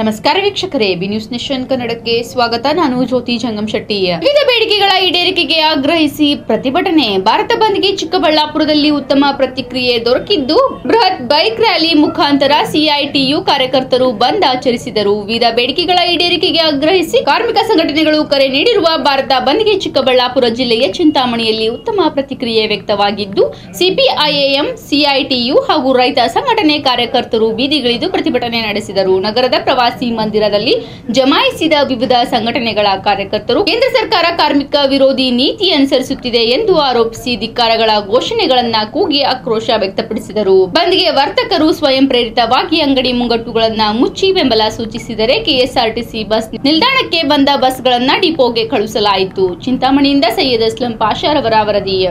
ನಮಸ್ಕಾರ ವೀಕ್ಷಕರೇ, B news nation ಕನ್ನಡಕ್ಕೆ ಸ್ವಾಗತ. ನಾನು ಜ್ಯೋತಿ ಜಂಗಂ ಶೆಟ್ಟಿ. ವಿವಿಧ ಬೇಡಿಕೆಗಳ ಈಡೇರಿಕೆಗೆ ಆಗ್ರಹಿಸಿ ಪ್ರತಿಭಟನೆ. ಭಾರತ ಬಂದ್ಗೆ ಚಿಕ್ಕಬಳ್ಳಾಪುರದಲ್ಲಿ ಉತ್ತಮ ಪ್ರತಿಕ್ರಿಯೆ ದೊರಕಿದ್ದು, ಬೃಹತ್ ಬೈಕ್ ರ್ಯಾಲಿ ಮುಖಾಂತರ ಸಿಐಟಿಯು ಕಾರ್ಯಕರ್ತರು ಬಂದ್ ಆಚರಿಸಿದರು. ವಿವಿಧ ಬೇಡಿಕೆಗಳ ಈಡೇರಿಕೆಗೆ ಆಗ್ರಹಿಸಿ ಕಾರ್ಮಿಕ ಸಂಘಟನೆಗಳು ಕರೆ ನೀಡಿರುವ ಭಾರತ ಬಂದ್ಗೆ ಚಿಕ್ಕಬಳ್ಳಾಪುರ ಜಿಲ್ಲೆಯ ಚಿಂತಾಮಣಿಯಲ್ಲಿ ಉತ್ತಮ ಪ್ರತಿಕ್ರಿಯೆ ವ್ಯಕ್ತವಾಗಿದ್ದು, ಸಿಪಿಐಎಂ, ಸಿಐಟಿಯು ಹಾಗೂ ರೈತ ಸಂಘಟನೆ ಕಾರ್ಯಕರ್ತರು ಬೀದಿಗಿಳಿದು ಪ್ರತಿಭಟನೆ ನಡೆಸಿದರು. ನಗರದ ಪ್ರವಾಸಿ ಮಂದಿರದಲ್ಲಿ ಜಮಾಯಿಸಿದ ವಿವಿಧ ಸಂಘಟನೆಗಳ ಕಾರ್ಯಕರ್ತರು, ಕೇಂದ್ರ ಸರ್ಕಾರ ಕಾರ್ಮಿಕ ವಿರೋಧಿ ನೀತಿ ಅನುಸರಿಸುತ್ತಿದೆ ಎಂದು ಆರೋಪಿಸಿ ಧಿಕ್ಕಾರಗಳ ಘೋಷಣೆಗಳನ್ನ ಕೂಗಿ ಆಕ್ರೋಶ ವ್ಯಕ್ತಪಡಿಸಿದರು. ಬಂದ್ಗೆ ವರ್ತಕರು ಸ್ವಯಂ ಪ್ರೇರಿತವಾಗಿ ಅಂಗಡಿ ಮುಂಗಟ್ಟುಗಳನ್ನ ಮುಚ್ಚಿ ಬೆಂಬಲ ಸೂಚಿಸಿದರೆ ಕೆಎಸ್ಆರ್ಟಿಸಿ ಬಸ್ ನಿಲ್ದಾಣಕ್ಕೆ ಬಂದ ಬಸ್ಗಳನ್ನ ಡಿಪೋಗೆ ಕಳುಹಿಸಲಾಯಿತು. ಚಿಂತಾಮಣಿಯಿಂದ ಸೈಯದ್ ಅಸ್ಲಂ ಪಾಷಾರವರ ವರದಿ.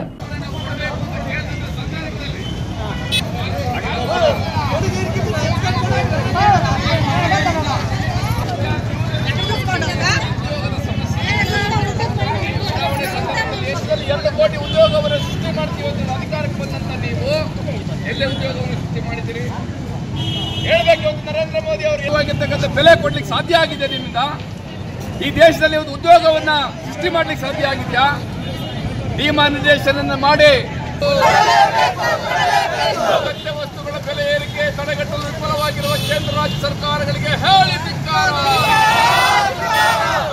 ಉದ್ಯೋಗವನ್ನು ಸೃಷ್ಟಿ ಮಾಡ್ತೀವಿ ಅಂತ ಅಧಿಕಾರಕ್ಕೆ ಬಂದಂತ ನೀವು, ಎಲ್ಲೇ ಉದ್ಯೋಗವನ್ನು ಸೃಷ್ಟಿ ಮಾಡಿದ್ದೀರಿ? ಹೇಳ್ಬೇಕು ನರೇಂದ್ರ ಮೋದಿ ಅವರು, ಇವಾಗಿರ್ತಕ್ಕಂಥ ಬೆಲೆ ಕೊಡ್ಲಿಕ್ಕೆ ಸಾಧ್ಯ ಆಗಿದೆ ನಿಮ್ಮಿಂದ? ಈ ದೇಶದಲ್ಲಿ ಒಂದು ಉದ್ಯೋಗವನ್ನ ಸೃಷ್ಟಿ ಮಾಡ್ಲಿಕ್ಕೆ ಸಾಧ್ಯ ಆಗಿದೆಯಾ? ನಿರ್ದೇಶನ ಮಾಡಿ. ಅಗತ್ಯ ವಸ್ತುಗಳ ಬೆಲೆ ಏರಿಕೆ, ತಡೆಗಟ್ಟಲು ವಿಫಲವಾಗಿರುವ ಕೇಂದ್ರ ರಾಜ್ಯ ಸರ್ಕಾರಗಳಿಗೆ ಹೇಳಿ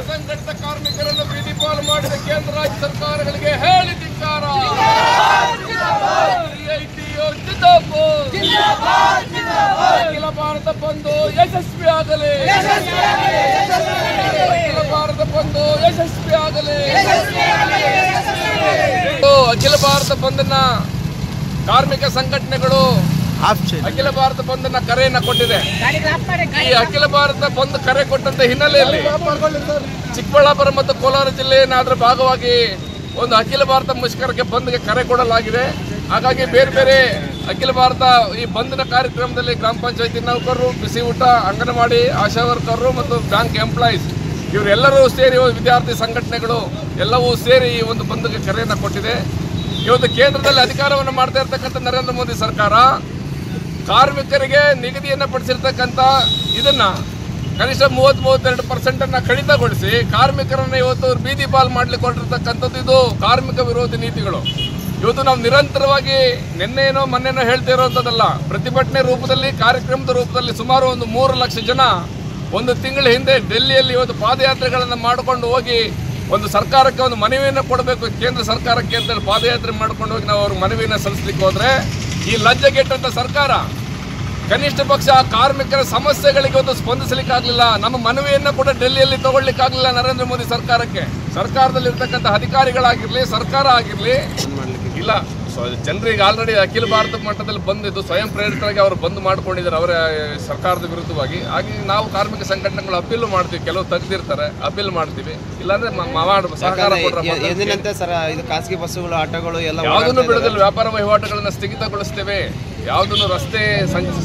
ಅಸಂಘಟಿತ ಕಾರ್ಮಿಕರನ್ನು ಬೀದಿ ಪಾಲು ಮಾಡಿದ ಕೇಂದ್ರ ರಾಜ್ಯ ಸರ್ಕಾರಗಳಿಗೆ ಹೇಳಿ ಧಿಕ್ಕಾರ CITO ಜಿಂದಾಬಾದ್. ಅಖಿಲ ಭಾರತ ಬಂದು ಯಶಸ್ವಿ ಆಗಲಿ. ಅಖಿಲ ಭಾರತ ಬಂದು ಯಶಸ್ವಿ ಆಗಲಿ. ಅಖಿಲ ಭಾರತ ಬಂದನ್ನ ಕಾರ್ಮಿಕ ಸಂಘಟನೆಗಳು ಅಖಿಲ ಭಾರತ ಬಂದ್ನ ಕರೆಯನ್ನ ಕೊಟ್ಟಿದೆ. ಈ ಅಖಿಲ ಭಾರತ ಬಂದ್ ಕರೆ ಕೊಟ್ಟಂತ ಹಿನ್ನೆಲೆಯಲ್ಲಿ ಚಿಕ್ಕಬಳ್ಳಾಪುರ ಮತ್ತು ಕೋಲಾರ ಜಿಲ್ಲೆಯನ್ನಾದ್ರ ಭಾಗವಾಗಿ ಒಂದು ಅಖಿಲ ಭಾರತ ಮುಷ್ಕರಕ್ಕೆ ಬಂದ್ಗೆ ಕರೆ ಕೊಡಲಾಗಿದೆ. ಹಾಗಾಗಿ ಬೇರೆ ಬೇರೆ ಅಖಿಲ ಭಾರತ ಈ ಬಂದ್ನ ಕಾರ್ಯಕ್ರಮದಲ್ಲಿ ಗ್ರಾಮ ಪಂಚಾಯತಿ ನೌಕರರು, ಬಿಸಿ ಊಟ, ಅಂಗನವಾಡಿ, ಆಶಾ ವರ್ಕರ್ರು ಮತ್ತು ಬ್ಯಾಂಕ್ ಎಂಪ್ಲಾಯೀಸ್ ಇವರೆಲ್ಲರೂ ಸೇರಿ ವಿದ್ಯಾರ್ಥಿ ಸಂಘಟನೆಗಳು ಎಲ್ಲವೂ ಸೇರಿ ಈ ಒಂದು ಬಂದ್ಗೆ ಕರೆಯನ್ನು ಕೊಟ್ಟಿದೆ. ಇವತ್ತು ಕೇಂದ್ರದಲ್ಲಿ ಅಧಿಕಾರವನ್ನು ಮಾಡ್ತಾ ಇರ್ತಕ್ಕಂಥ ನರೇಂದ್ರ ಮೋದಿ ಸರ್ಕಾರ ಕಾರ್ಮಿಕರಿಗೆ ನಿಗದಿಯನ್ನು ಪಡಿಸಿರ್ತಕ್ಕಂಥ ಇದನ್ನ ಕನಿಷ್ಠ ಮೂವತ್ತ್ ಮೂವತ್ತೆರಡು ಪರ್ಸೆಂಟನ್ನು ಕಡಿತಗೊಳಿಸಿ ಕಾರ್ಮಿಕರನ್ನು ಇವತ್ತು ಬೀದಿ ಪಾಲ್ ಮಾಡ್ಲಿಕ್ಕೆ ಹೊರಟಿರ್ತಕ್ಕಂಥದ್ದು ಇದು ಕಾರ್ಮಿಕ ವಿರೋಧಿ ನೀತಿಗಳು. ಇವತ್ತು ನಾವು ನಿರಂತರವಾಗಿ ನಿನ್ನೆನೋ ಮೊನ್ನೆನೋ ಹೇಳ್ತಾ ಇರೋಂಥದ್ದಲ್ಲ ಪ್ರತಿಭಟನೆ ರೂಪದಲ್ಲಿ, ಕಾರ್ಯಕ್ರಮದ ರೂಪದಲ್ಲಿ ಸುಮಾರು ಒಂದು ಮೂರು ಲಕ್ಷ ಜನ ಒಂದು ತಿಂಗಳ ಹಿಂದೆ ಡೆಲ್ಲಿಯಲ್ಲಿ ಇವತ್ತು ಪಾದಯಾತ್ರೆಗಳನ್ನು ಮಾಡಿಕೊಂಡು ಹೋಗಿ ಒಂದು ಸರ್ಕಾರಕ್ಕೆ ಒಂದು ಮನವಿಯನ್ನು ಕೊಡಬೇಕು, ಕೇಂದ್ರ ಸರ್ಕಾರಕ್ಕೆ ಅಂತ ಹೇಳಿ ಪಾದಯಾತ್ರೆ ಮಾಡ್ಕೊಂಡು ಹೋಗಿ ನಾವು ಅವ್ರಿಗೆ ಮನವಿಯನ್ನು ಸಲ್ಲಿಸ್ಲಿಕ್ಕೆ ಹೋದರೆ, ಈ ಲಜ್ಜೆಗೆಟ್ಟಂಥ ಸರ್ಕಾರ ಕನಿಷ್ಠ ಪಕ್ಷ ಆ ಕಾರ್ಮಿಕರ ಸಮಸ್ಯೆಗಳಿಗೆ ಒಂದು ಸ್ಪಂದಿಸಲಿಕ್ಕಾಗಲಿಲ್ಲ. ನಮ್ಮ ಮನವಿಯನ್ನು ಕೂಡ ಡೆಲ್ಲಿಯಲ್ಲಿ ತಗೊಳ್ಳಿಕ್ಕಾಗಲಿಲ್ಲ ನರೇಂದ್ರ ಮೋದಿ ಸರ್ಕಾರಕ್ಕೆ. ಸರ್ಕಾರದಲ್ಲಿ ಇರ್ತಕ್ಕಂಥ ಅಧಿಕಾರಿಗಳಾಗಿರ್ಲಿ ಸರ್ಕಾರ ಆಗಿರ್ಲಿ ಇಲ್ಲ ಸೊ ಜನರಿಗೆ ಆಲ್ರೆಡಿ ಅಖಿಲ ಭಾರತ ಮಟ್ಟದಲ್ಲಿ ಬಂದಿದ್ದು ಸ್ವಯಂ ಪ್ರೇರಿತರಾಗಿ ಅವರು ಬಂದ್ ಮಾಡ್ಕೊಂಡಿದ್ದಾರೆ ಅವರ ಸರ್ಕಾರದ ವಿರುದ್ಧವಾಗಿ. ಹಾಗೆ ನಾವು ಕಾರ್ಮಿಕ ಸಂಘಟನೆಗಳು ಅಪೀಲ್ ಮಾಡ್ತೀವಿ ಕೆಲವು ತೆಗೆದಿರ್ತಾರೆ ಅಪೀಲ್ ಮಾಡ್ತೀವಿ. ಇಲ್ಲಾಂದ್ರೆ ಖಾಸಗಿ ಬಸ್ಸುಗಳು ಆಟೋಗಳು ಎಲ್ಲ ಯಾವುದನ್ನು ಬಿಡೋದಿಲ್ಲ ವ್ಯಾಪಾರ ವಹಿವಾಟುಗಳನ್ನ ಸ್ಥಗಿತಗೊಳಿಸ್ತೇವೆ. ಯಾವುದನ್ನು ರಸ್ತೆ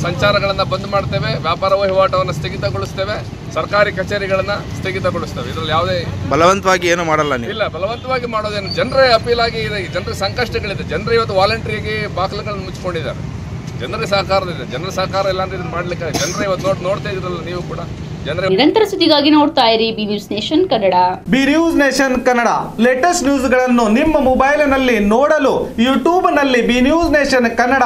ಸಂಚಾರಗಳನ್ನ ಬಂದ್ ಮಾಡ್ತೇವೆ ವ್ಯಾಪಾರ ವಹಿವಾಟವನ್ನು ಸ್ಥಗಿತಗೊಳಿಸ್ತೇವೆ. ಸರ್ಕಾರಿ ಕಚೇರಿಗಳನ್ನ ಸ್ಥಗಿತಗೊಳಿಸ್ತವೆ. ಇದರಲ್ಲಿ ಯಾವುದೇ ಬಲವಂತವಾಗಿ ಏನು ಮಾಡಲ್ಲ ನೀವು. ಇಲ್ಲ ಬಲವಂತವಾಗಿ ಮಾಡೋದೇನು. ಜನರೇ ಅಪೀಲ್ ಆಗಿ ಇದೆ. ಜನರ ಸಂಕಷ್ಟಗಳಿದೆ. ಜನರು ಇವತ್ತು ವಾಲಂಟ್ರಿಗೆ ಬಾಗಿಲುಗಳನ್ನು ಮುಚ್ಕೊಂಡಿದ್ದಾರೆ. ಜನರ ಸಹಕಾರದಿದೆ ಜನರ ಸಹಕಾರ ಇಲ್ಲ ಅಂದ್ರೆ ಇದನ್ನ ಮಾಡ್ಲಿಕ್ಕೆ ಜನರೇ ಇವತ್ತು ನೋಡ್ ನೋಡ್ತಾ ಇದ್ರಲ್ಲ ನೀವು ಕೂಡ. ಜನರೇ ನಿರಂತರ ಸುದ್ದಿಗಾಗಿ ನೋಡ್ತಾ ಇರಿ B News Nation Kannada. B News Nation Kannada. Latest ನ್ಯೂಸ್ಗಳನ್ನು ನಿಮ್ಮ ಮೊಬೈಲಿನಲ್ಲಿ ನೋಡಲು ಯೂಟ್ಯೂಬ್ನಲ್ಲಿ ಬಿ ನ್ಯೂಸ್ ನೇಷನ್ ಕನ್ನಡ.